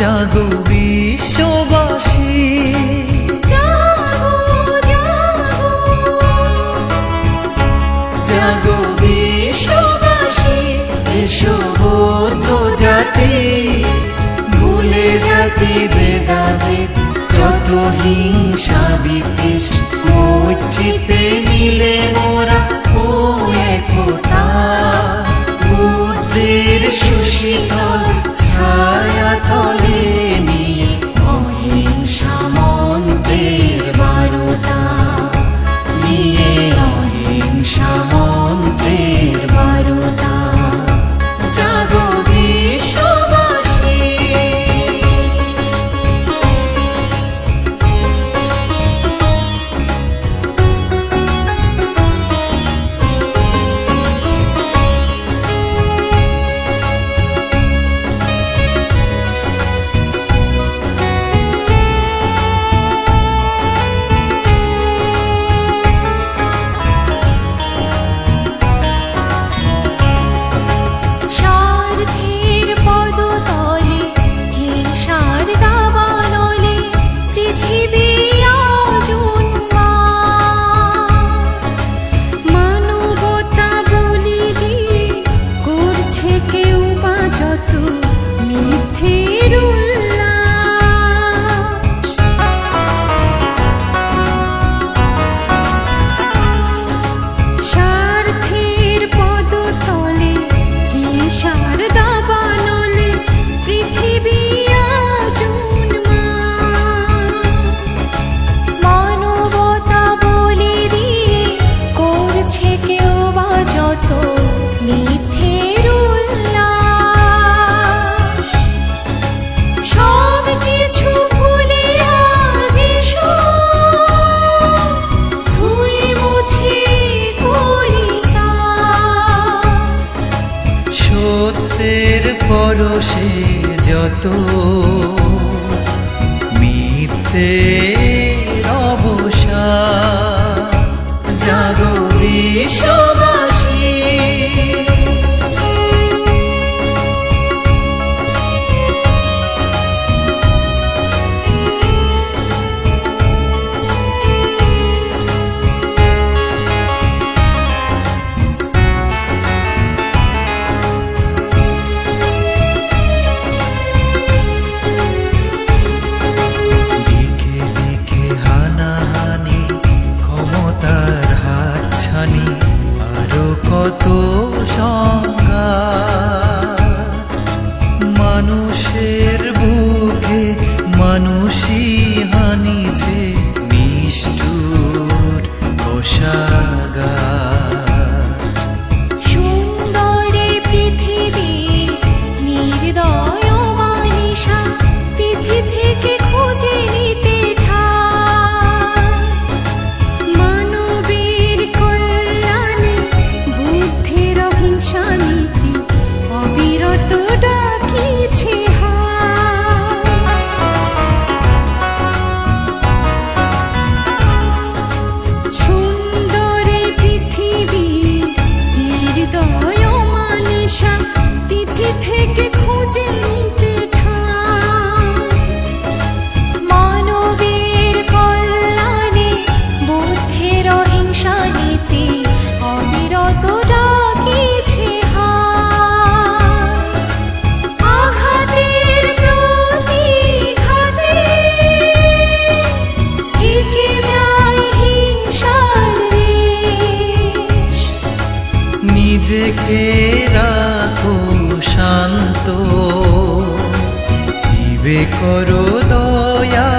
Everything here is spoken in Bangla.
জাগো বিশ্ববাসী। জাগো বিশ্ববাসী, এসো বৌদ্ধ জাতি। ভুলে জাতি বেদাভেদ যত হিংসা বিদ্বেষ মিলে মোরা ও একতা। বুদ্ধির সুশীতা সত্যের পরশে যত মিথ্যে কত নিজেকে রাখো শান্ত। জীবে করো দয়া